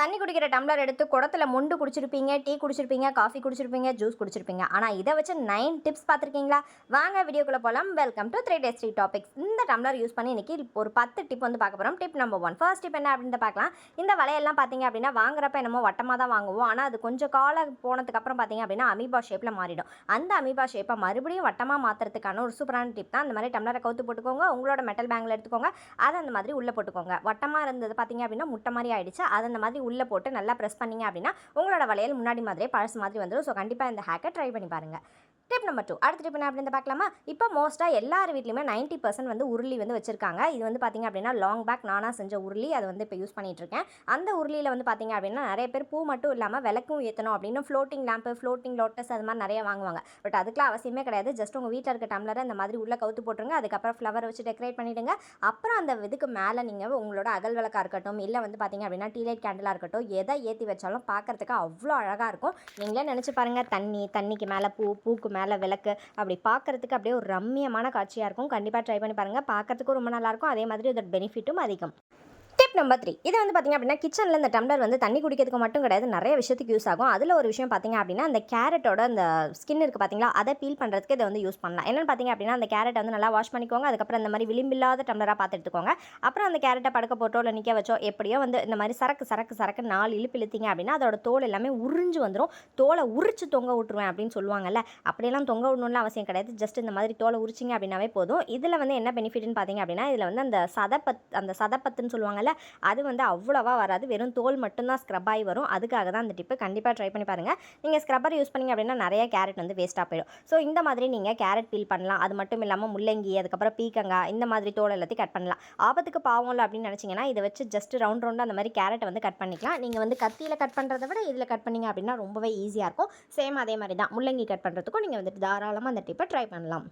தண்ணி குடிக்கிற டம்ளர் எடுத்து குடத்துல மொண்டு குடிச்சிருப்பீங்க டீ குடிச்சிருப்பீங்க காஃபி குடிச்சிருப்பீங்க ஜூஸ் குடிச்சிருப்பீங்க. ஆனால் இதை வச்சு நைன் டிப்ஸ் பார்த்துருக்கீங்களா? வாங்க வீடியோக்குள்ள போகலாம் welcome to three days three topics இந்த டம்ளர் யூஸ் பண்ணி இன்னைக்கு ஒரு பத்து டிப் வந்து பார்க்க போகிறோம் tip number one first tip என்ன அப்படின்னு பார்க்கலாம். இந்த வலையெல்லாம் பார்த்தீங்க அப்படின்னா வாங்குறப்ப என்னமோ வட்டமாக தான் வாங்குவோம். ஆனால் அது கொஞ்சம் காலம் போனதுக்கப்புறம் பார்த்தீங்க அப்படின்னா அமீபா ஷேப்பில் மாறிடும். அந்த அமீபா ஷேப்பை மறுபடியும் வட்டமாக மாற்றுறதுக்கான ஒரு சூப்பரான டிப் தான். அந்த மாதிரி டம்ளரை கவுத்து போட்டுக்கோங்க. உங்களோட மெட்டல் பேங்கில் எடுத்துக்கோங்க. அதை அந்த மாதிரி உள்ளே போட்டுக்கோங்க. வட்டமாக இருந்தது பார்த்தீங்க அப்படின்னா முட்டை மாதிரி ஆயிடுச்சு. அதை அந்த மாதிரி உள்ளே போட்டு நல்லா ப்ரெஸ் பண்ணீங்க அப்படின்னா உங்களோட வளையல் முன்னாடி மாதிரியே பழசு மாதிரி வந்துடும் ஸோ கண்டிப்பாக இந்த ஹேக்கை ட்ரை பண்ணி பாருங்கள் டிப் நம்பர் டூ அடுத்த டிப் என்ன அப்படின்னு பார்க்கலாமா? இப்போ மோஸ்ட்டாக எல்லார் வீட்லையுமே 90% பர்சன்ட் வந்து உருளி வந்து வச்சிருக்காங்க. இது வந்து பார்த்தீங்க அப்படின்னா லாங் பேக் நானாக செஞ்ச உருளி. அதை வந்து இப்போ யூஸ் பண்ணிகிட்ருக்கேன் அந்த உருளியில் வந்து பார்த்தீங்க அப்படின்னா நிறைய பேர் பூ மட்டும் இல்லாமல் விளக்கும் ஏற்றணும் அப்படின்னு ஃப்ளோட்டிங் லேம்பு ஃப்ளோட்டிங் லோட்டஸ் அது மாதிரி நிறைய வாங்குவாங்க. பட் அதுக்கெலாம் அவசியமே கிடையாது. ஜஸ்ட் உங்கள் வீட்டில் இருக்க டம்ளரை இந்த மாதிரி உள்ளே கவுத்து போட்டுருங்க. அதுக்கப்புறம் ஃப்ளவர் வச்சு டெக்கரேட் பண்ணிவிடுங்க அப்புறம் அந்த இதுக்கு மேலே நீங்கள் உங்களோட அகல் விளக்காக இருக்கட்டும் இல்லை வந்து பார்த்தீங்க அப்படின்னா டீலைட் கேண்டிலாக இருக்கட்டும் எதை ஏற்றி வச்சாலும் பார்க்கறதுக்கு அவ்வளோ அழகாக இருக்கும். நீங்களே நினச்சி பாருங்கள் தண்ணி தண்ணிக்கு மேலே பூ பூக்கு மேலே விளக்கு. அப்படி பார்க்கறதுக்கு அப்படியே ஒரு ரம்மியமான காட்சியாக இருக்கும். கண்டிப்பாக ட்ரை பண்ணி பாருங்கள் பார்க்கறதுக்கும் ரொம்ப நல்லாயிருக்கும் அதே மாதிரி இதோட பெனிஃபிட்டும் அதிகம். டிப் நம்பர் த்ரீ இது வந்து பார்த்திங்க அப்படின்னா கிச்சனில் இந்த டம்ளர் வந்து தண்ணி குடிக்கிறதுக்கு மட்டும் கிடையாது. நிறைய விஷயத்துக்கு யூஸ் ஆகும். அதில் ஒரு விஷயம் பார்த்திங்க அப்படின்னா அந்த கேரட்டோட அந்த ஸ்கின் இருக்குது பார்த்தீங்களா அதை பீல் பண்ணுறதுக்கு இதை வந்து யூஸ் பண்ணலாம். என்னென்னு பார்த்திங்க அப்படின்னா அந்த கேரட்டை வந்து நல்லா வாஷ் பண்ணிக்கோங்க. அதுக்கப்புறம் இந்த மாதிரி விளிம்பில்லாத டம்ளராக பார்த்து எடுத்துக்கோங்க. அப்புறம் அந்த கேரட்டை படுக்க போட்டோ இல்லை நிற்க வச்சோ எப்படியோ வந்து இந்த மாதிரி சரக்கு சரக்கு சரக்கு நாலு இழுப்பு இழுத்திங்க அப்படின்னா அதோட தோல் எல்லாமே உறிஞ்சு வந்துடும் தோலை உரிச்சு தொங்க விட்டுருவேன் அப்படின்னு சொல்லுவாங்கல்ல அப்படியெல்லாம் தொங்க விடணும்னு அவசியம் கிடையாது. ஜஸ்ட் இந்த மாதிரி தோலை உரிச்சிங்க அப்படின்னாவே போதும். இதில் வந்து என்ன பெனிஃபிட்னு பார்த்தீங்க அப்படின்னா இதில் வந்து அந்த சதப்பத் அந்த சதப்பத்துன்னு சொல்லுவாங்கல்ல அது வந்து அவ்வளோவா வராது. வெறும் தோல் மட்டும்தான் ஸ்க்ரப் ஆகி வரும். அதுக்காக தான் அந்த டிப்பு. கண்டிப்பாக ட்ரை பண்ணி பாருங்கள் நீங்கள் ஸ்க்ரப்பர் யூஸ் பண்ணீங்க அப்படின்னா நிறைய கேரட் வந்து வேஸ்ட்டாக போயிடும். ஸோ இந்த மாதிரி நீங்கள் கேரட் பீல் பண்ணலாம். அது மட்டும் இல்லாமல் முள்ளங்கி அதுக்கப்புறம் பீக்கங்காய் இந்த மாதிரி தோல் எல்லாத்தையும் கட் பண்ணலாம். ஆபத்துக்கு பாவம்ல அப்படின்னு நினச்சிங்கன்னா இதை வச்சு ஜஸ்ட் ரவுண்ட் ரவுண்டாக அந்த மாதிரி கேரட்டை வந்து கட் பண்ணிக்கலாம். நீங்கள் வந்து கத்தியில் கட் பண்ணுறத விட இதில் கட் பண்ணீங்க அப்படின்னா ரொம்பவே ஈஸியாக இருக்கும். சேம் அதே மாதிரி தான். முள்ளங்கி கட் பண்ணுறதுக்கும் நீங்கள் வந்துட்டு தாராளமாக அந்த டிப்பை ட்ரை பண்ணலாம்.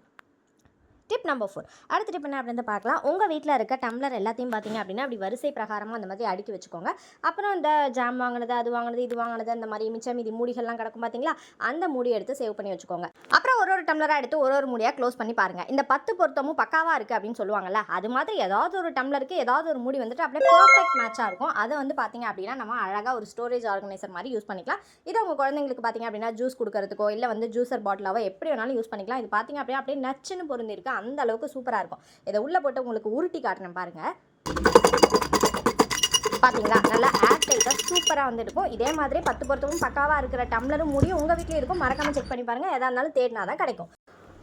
டிப் நம்பர் ஃபோர் அடுத்த டிப் என்ன அப்படின்னு பார்க்கலாம். உங்கள் வீட்டில் இருக்க டம்ளர் எல்லாத்தையும் பார்த்தீங்க அப்படின்னா அப்படி வரிசை பிரகாரமாக அந்த மாதிரி அடுக்கி வச்சுக்கோங்க. அப்புறம் இந்த ஜாம் வாங்கினது அது வாங்கினது இது வாங்கினது அந்த மாதிரி மிச்சம் மீதி மூடிகள்லாம் கிடக்கும் பார்த்தீங்களா? அந்த மூடி எடுத்து சேவ் பண்ணி வச்சுக்கோங்க. அப்புறம் ஒரு ஒரு டம்ளராக எடுத்து ஒரு ஒரு மூடியாக க்ளோஸ் பண்ணி பாருங்கள் இந்த பத்து பொருத்தமும் பக்காவாக இருக்குது அப்படின்னு சொல்லுவாங்கல்ல அது மாதிரி ஏதாவது ஒரு டம்ளருக்கு ஏதாவது ஒரு மூடி வந்துட்டு அப்படியே பர்ஃபெக்ட் மேட்சாக இருக்கும். அதை வந்து பார்த்தீங்க அப்படின்னா நம்ம அழகாக ஒரு ஸ்டோரேஜ் ஆர்கனைசர் மாதிரி யூஸ் பண்ணிக்கலாம். இதை உங்கள் குழந்தைங்களுக்கு பார்த்தீங்க அப்படின்னா ஜூஸ் கொடுக்கறதுக்கோ இல்லை வந்து ஜூஸர் பாட்டிலாவோ எப்படி வேணாலும் யூஸ் பண்ணிக்கலாம். இது பார்த்தீங்க அப்படின்னா அப்படியே நச்சுன்னு பொருந்திருக்கு அந்த அளவுக்கு சூப்பராக இருக்கும். இதை உள்ளே போட்டு உங்களுக்கு உருட்டி காட்டுறேன் பாருங்கள் பார்த்தீங்களா நல்லா ஏர் டைட்டாக சூப்பராக வந்து இருக்கும். இதே மாதிரி பத்து பொருத்தமும் பக்காவாக இருக்கிற டம்ளரும் முடியும். உங்கள் வீட்லேயும் இருக்கும். மறக்காமல் செக் பண்ணி பாருங்கள் எதாக இருந்தாலும் தேடினா தான் கிடைக்கும்.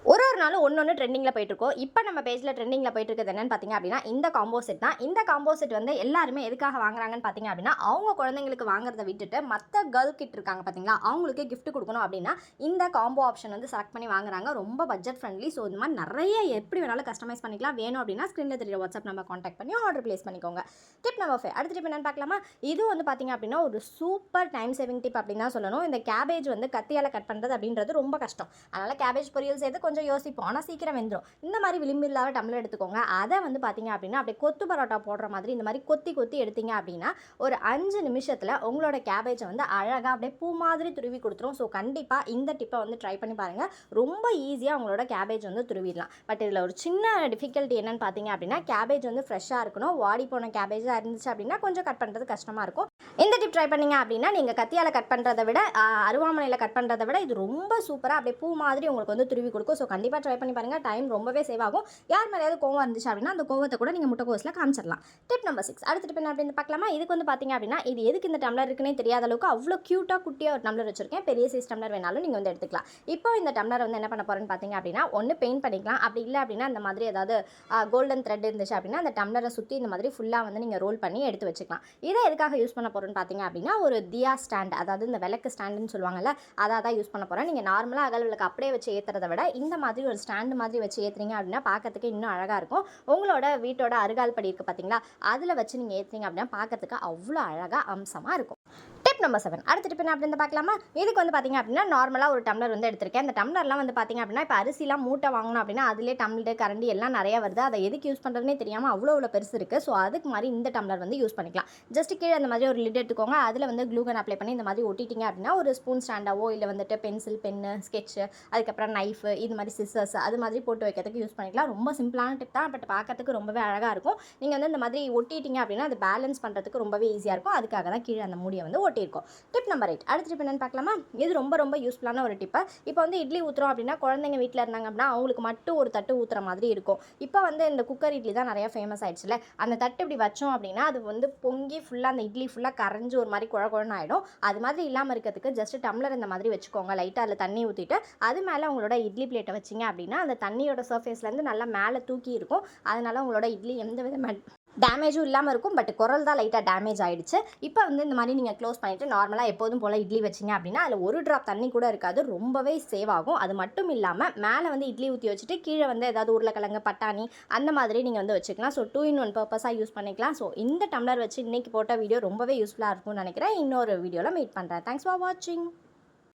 ஒரு ஒரு நாளும் ஒன்று ஒன்று ட்ரெண்டிங்கில் போயிட்டுருக்கோம். இப்போ நம்ம பேஜில் ட்ரெண்டிங்கில் போயிட்டு இருக்குது என்னன்னு பார்த்தீங்க அப்படின்னா இந்த காம்போ செட் தான். இந்த காம்போ செட் வந்து எல்லாருமே எதுக்காக வாங்குறாங்கன்னு பார்த்தீங்க அப்படின்னா அவங்க குழந்தைங்களுக்கு வாங்குறத விட்டுட்டு மற்ற கேர்ள் கிட் இருக்காங்க பார்த்தீங்களா அவங்களுக்கு கிஃப்ட் கொடுக்கணும் அப்படின்னா இந்த காம்போ ஆப்ஷன் வந்து செலக்ட் பண்ணி வாங்குறாங்க. ரொம்ப பட்ஜெட் ஃப்ரெண்ட்லி ஸோ இந்த மாதிரி நிறைய எப்படி வேணாலும் கஸ்டமைஸ் பண்ணிக்கலாம். வேணும் அப்படின்னா ஸ்க்ரீனில் தெரிய வாட்ஸ்அப் நம்ம காண்டாக்ட் பண்ணி ஆர்டர் ப்ளேஸ் பண்ணிக்கோங்க. டிப் நம்பர் ஃபைவ் அடுத்த டிப் என்னன்னு பார்க்கலாமா? இது வந்து பார்த்தீங்க அப்படின்னா ஒரு சூப்பர் டைம் சேவிங் டிப் அப்படின்னு தான் சொல்லணும். இந்த கேபேஜ் வந்து கத்தியால் கட் பண்ணுறது அப்படின்றது ரொம்ப கஷ்டம். அதனால் கேபேஜ் பொரியல் செய்து கொஞ்சம் யோசிப்போம். ஆனால் சீக்கிரம் வெந்துடும் இந்த மாதிரி விளிம்பு இல்லாத டம்ளர் எடுத்துக்கோங்க. அதை வந்து பார்த்தீங்க அப்படின்னா அப்படியே கொத்து பரோட்டா போடுற மாதிரி இந்த மாதிரி கொத்தி கொத்தி எடுத்தீங்க அப்படின்னா ஒரு அஞ்சு நிமிஷத்தில் உங்களோட கேபேஜை வந்து அழகாக அப்படியே பூ மாதிரி துருவி கொடுத்துரும். ஸோ கண்டிப்பாக இந்த டிப்பை வந்து ட்ரை பண்ணி பாருங்கள் ரொம்ப ஈஸியாக உங்களோட கேபேஜ் வந்து துருவிடலாம். பட் இதில் ஒரு சின்ன டிஃபிகல்ட்டி என்னென்னு பார்த்தீங்க அப்படின்னா கேபேஜ் வந்து ஃப்ரெஷ்ஷாக இருக்கணும். வாடி போன கேபேஜாக இருந்துச்சு அப்படின்னா கொஞ்சம் கட் பண்ணுறது கஷ்டமாக இருக்கும். இந்த டிப் ட்ரை பண்ணீங்க அப்படின்னா நீங்கள் கத்தியால் கட் பண்ணுறதை விட அருவாமனையில் கட் பண்ணுறதை விட இது ரொம்ப சூப்பராக அப்படியே பூ மாதிரி உங்களுக்கு வந்து துருவி கொடுக்கும். ஸோ கண்டிப்பாக ட்ரை பண்ணி பாருங்கள் டைம் ரொம்பவே சேவ் ஆகும். யார் மேலேயாவது கோவம் இருந்துச்சு அப்படின்னா அந்த கோவத்தை கூட நீங்கள் முட்டைக்கோஸில் காமிச்சிடலாம். டிப் நம்பர் சிக்ஸ் அடுத்த டிப் என்ன அப்படின்னு பார்க்கலாமா? இதுக்கு வந்து பார்த்தீங்க அப்படின்னா இது எதுக்கு இந்த டம்ளர் இருக்குன்னே தெரியாத அளவுக்கு அவ்வளோ க்யூட்டாக குட்டியாக ஒரு டம்ளர் வச்சிருக்கேன். பெரிய சைஸ் டம்ளர் வேணாலும் நீங்கள் வந்து எடுத்துக்கலாம். இப்போ இந்த டம்ளர் வந்து என்ன பண்ண போகிறேன்னு பார்த்தீங்க அப்படின்னா ஒன்று பெயிண்ட் பண்ணிக்கலாம். அப்படி இல்லை அப்படின்னா அந்த மாதிரி ஏதாவது கோல்டன் த்ரெட் இருந்துச்சு அப்படின்னா அந்த டம்ளரை சுற்றி இந்த மாதிரி ஃபுல்லாக வந்து நீங்கள் ரோல் பண்ணி எடுத்து வச்சுக்கலாம். இதை எதுக்காக யூஸ் பண்ண போகிறோன்னு பார்த்தீங்க அப்படின்னா ஒரு தியா ஸ்டாண்ட் அதாவது இந்த விளக்கு ஸ்டாண்டுன்னு சொல்லுவாங்கல்ல அதை தான் யூஸ் பண்ண போகிறேன் நீங்கள் நார்மலாக அகல் விளக்கு அப்படியே வச்சு ஏற்றுறத விட இந்த மாதிரி ஒரு ஸ்டாண்டு மாதிரி வச்சு ஏற்றுறீங்க அப்படின்னா பார்க்கறதுக்கு இன்னும் அழகாக இருக்கும். உங்களோட வீட்டோட அருகால் படி இருக்குது பார்த்தீங்களா அதில் வச்சு நீங்கள் ஏற்றுறீங்க அப்படின்னா பார்க்கறதுக்கு அவ்வளோ அழகாக அம்சமாக இருக்கும். டிப் நம்பர் செவன் அடுத்த டிப் என்ன அப்படின்னு பார்க்கலாமா? இதுக்கு வந்து பார்த்திங்க அப்படின்னா நார்மலாக ஒரு டம்ளர் வந்து எடுத்திருக்கேன். அந்த டம்ளர்லாம் வந்து பார்த்தீங்க அப்படின்னா இப்போ அரிசிலாம் மூட்டை வாங்கணும் அப்படின்னா அதிலே டம்ளர் கரண்டி எல்லாம் நிறையா வருது. அதை எதுக்கு யூஸ் பண்ணுறதுனே தெரியாமல் அவ்வளோ அவ்வளோ பெருசு இருக்குது ஸோ அதுக்கு மாதிரி இந்த டம்ளர் வந்து யூஸ் பண்ணிக்கலாம். ஜஸ்ட் கீழே அந்த மாதிரி ஒரு லிட் எடுத்துக்கோங்க. அதில் வந்து க்ளூகன் அப்ளை பண்ணி இந்த மாதிரி ஒட்டிட்டீங்க அப்படின்னா ஒரு ஸ்பூன் ஸ்டாண்டாவோ இல்லை வந்துட்டு பென்சில் பென்னு ஸ்கெட்சு அதுக்கப்புறம் நைஃபு இது மாதிரி சிஸ்ஸர்ஸ் அது மாதிரி போட்டு வைக்கிறதுக்கு யூஸ் பண்ணிக்கலாம். ரொம்ப சிம்பிளான டிப் தான். பட் பார்க்கறதுக்கு ரொம்பவே அழகாக இருக்கும். நீங்கள் வந்து இந்த மாதிரி ஒட்டிட்டீங்க அப்படின்னா அது பேலன்ஸ் பண்ணுறதுக்கு ரொம்பவே ஈஸியாக இருக்கும். அதுக்காக தான் கீழே அந்த மூடியை வந்து ஒட்டியிருக்கோம் டிப் நம்பர் எயிட் அடுத்த டிப் என்னன்னு பார்க்கலாமா? இது ரொம்ப ரொம்ப யூஸ்ஃபுல்லான ஒரு டிப்பு இப்போ வந்து இட்லி ஊற்றுறோம் அப்படின்னா குழந்தைங்க வீட்டில் இருந்தாங்க அப்படின்னா அவங்களுக்கு மட்டும் ஒரு தட்டு ஊற்றுற மாதிரி இருக்கும். இப்போ வந்து இந்த குக்கர் இட்லி தான் நிறையா ஃபேமஸ் ஆயிடுச்சுல. அந்த தட்டு இப்படி வச்சோம் அப்படின்னா அது வந்து பொங்கி ஃபுல்லாக அந்த இட்லி ஃபுல்லாக கரைஞ்சு ஒரு மாதிரி குழ குழன்னு ஆகிடும் அது மாதிரி இல்லாமல் இருக்கிறதுக்கு ஜஸ்ட் டம்ளர் இந்த மாதிரி வச்சுக்கோங்க. லைட்டாக அதில் தண்ணி ஊற்றிட்டு அது மேலே உங்களோட இட்லி பிளேட்டை வச்சிங்க அப்படின்னா அந்த தண்ணியோட சர்ஃபேஸ்லேருந்து நல்லா மேலே தூக்கி இருக்கும். அதனால உங்களோட இட்லி எந்த விதமான டேமேஜும் இல்லாமல் இருக்கும் பட் குரல் தான் லைட்டாக டேமேஜ் ஆகிடுச்சு இப்போ வந்து இந்த மாதிரி நீங்கள் க்ளோஸ் பண்ணிவிட்டு நார்மலாக எப்போதும் போல் இட்லி வச்சிங்க அப்படின்னா அதில் ஒரு ட்ராப் தண்ணி கூட இருக்காது ரொம்பவே சேவ் ஆகும். அது மட்டும் இல்லாமல் மேலே வந்து இட்லி ஊற்றி வச்சுட்டு கீழே வந்து ஏதாவது உருளைக்கிழங்கு பட்டாணி அந்த மாதிரி நீங்கள் வந்து வச்சுக்கலாம். ஸோ டூ இன் ஒன் பர்பஸாக யூஸ் பண்ணிக்கலாம். ஸோ இந்த டம்ளர் வச்சு இன்றைக்கி போட்ட வீடியோ ரொம்பவே யூஸ்ஃபுல்லாக இருக்கும்னு நினைக்கிறேன். இன்னொரு வீடியோவில் மீட் பண்ணுறேன் தேங்க்ஸ் ஃபார் வாட்சிங்